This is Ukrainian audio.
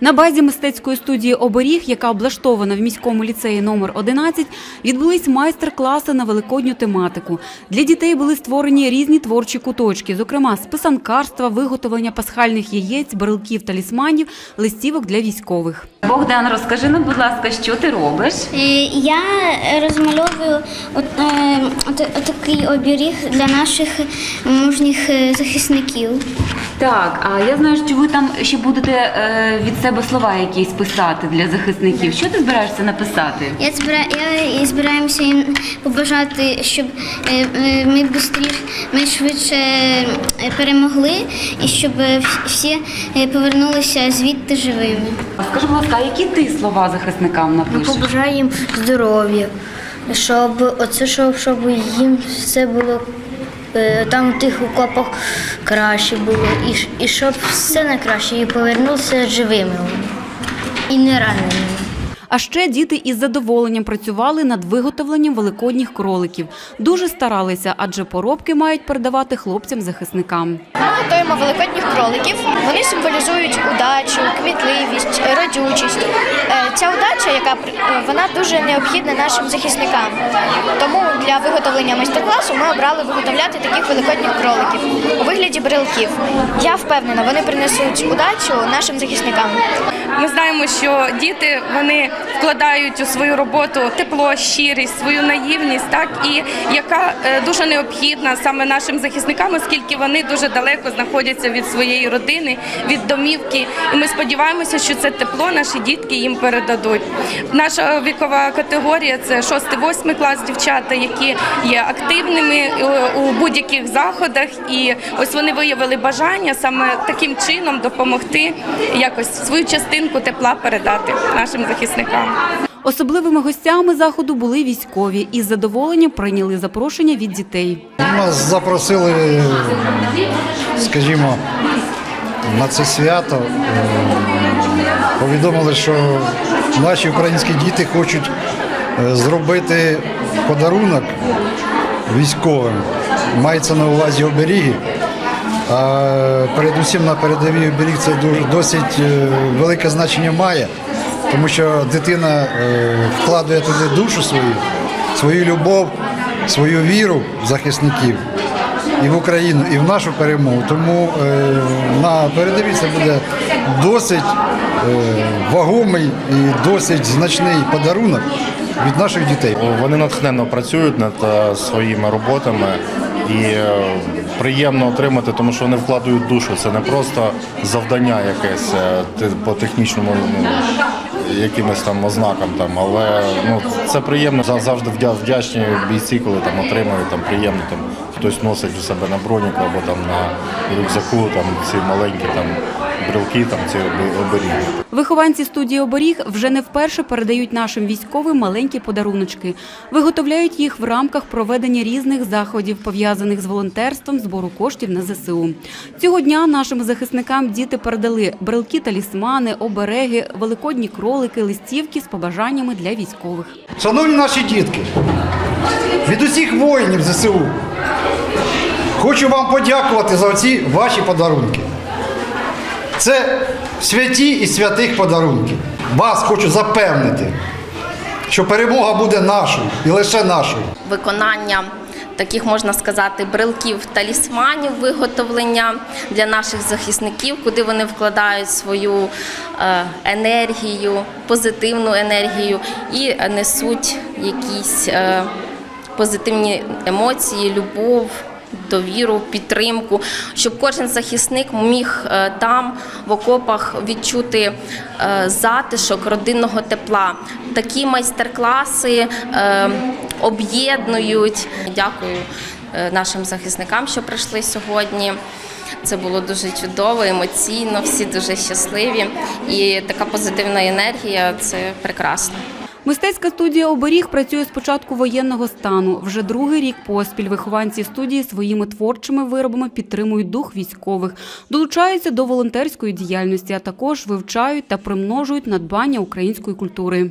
На базі мистецької студії Оберіг, яка облаштована в міському ліцеї номер 11, відбулись майстер-класи на великодню тематику. Для дітей були створені різні творчі куточки, зокрема з писанкарства, виготовлення пасхальних яєць, брелків, талісманів, листівок для військових. Богдан, розкажи нам, будь ласка, що ти робиш? Е, Я розмальовую от, е, от, такий оберіг для наших мужніх е, захисників. Так, а я знаю, що ви там ще будете від себе слова якісь писати для захисників. Що ти збираєшся написати? Я, збира... я і збираємося їм побажати, щоб е, е, ми швидше, ми швидше е, перемогли і щоб всі повернулися звідти живими. А Скажи, будь ласка, які ти слова захисникам напишеш? Побажаю їм здоров'я, щоб оце щоб, щоб їм все було там у тих окопах краще було, і, і щоб все найкраще і повернувся живими і не раненими. А ще діти із задоволенням працювали над виготовленням великодніх кроликів. Дуже старалися, адже поробки мають передавати хлопцям-захисникам. Ми готуємо великодніх кроликів. Вони символізують удачу, кмітливість, родючість. Е, Ця удача, яка е, вона дуже необхідна нашим захисникам. Для виготовлення майстер-класу ми обрали виготовляти таких великодніх кроликів у вигляді брелків. Я впевнена, вони принесуть удачу нашим захисникам. Ми знаємо, що діти вони вкладають у свою роботу тепло, щирість, свою наївність, так і яка е, дуже необхідна саме нашим захисникам, оскільки вони дуже далеко знаходяться від своєї родини, від домівки. І ми сподіваємося, що це тепло наші дітки їм передадуть. Наша вікова категорія це 6-8 клас дівчата, які є активними е, у будь-яких заходах, і ось вони виявили бажання саме таким чином допомогти якось свою частинку тепла передати нашим захисникам. Особливими гостями заходу були військові і з задоволенням прийняли запрошення від дітей. Нас запросили, скажімо, на це свято. Е, Повідомили, що наші українські діти хочуть е, зробити подарунок військовим. Мається на увазі оберіги. Передусім на передовій оберіг це дуже досить е, велике значення має, тому що дитина е, вкладує туди душу свою, свою любов, свою віру в захисників і в Україну, і в нашу перемогу. Тому е, на передовій це буде досить вагомий і досить значний подарунок від наших дітей. Вони натхненно працюють над своїми роботами і приємно отримати, тому що вони вкладають душу. Це не просто завдання якесь е, по технічному ну, якимось там ознакам, там, але ну, це приємно. За- Завжди вдя- вдячні бійці, коли там отримують там приємно, там хтось носить у себе на броніку або там на рюкзаку там ці маленькі там брелки, там ці оберіги. Вихованці студії Оберіг вже не вперше передають нашим військовим маленькі подаруночки. Виготовляють їх в рамках проведення різних заходів, пов'язаних з волонтерством збору коштів на ЗСУ. Цього дня нашим захисникам діти передали брелки талісмани, обереги, великодні кролики, листівки з побажаннями для військових. Шановні наші дітки, від усіх воїнів ЗСУ хочу вам подякувати за оці ваші подарунки. Це святі і святих подарунки. Вас хочу запевнити, що перемога буде нашою і лише нашою. виконання таких можна сказати брелків талісманів виготовлення для наших захисників, куди вони вкладають свою е, енергію, позитивну енергію і несуть якісь е, позитивні емоції, любов. Довіру, підтримку, щоб кожен захисник міг е, там в окопах відчути е, затишок родинного тепла. Такі майстер-класи е, об'єднують. Дякую нашим захисникам, що прийшли сьогодні. Це було дуже чудово, емоційно, всі дуже щасливі. І така позитивна енергія це прекрасно. Мистецька студія Оберіг працює з початку воєнного стану. Вже другий рік поспіль вихованці студії своїми творчими виробами підтримують дух військових, долучаються до волонтерської діяльності, а також вивчають та примножують надбання української культури.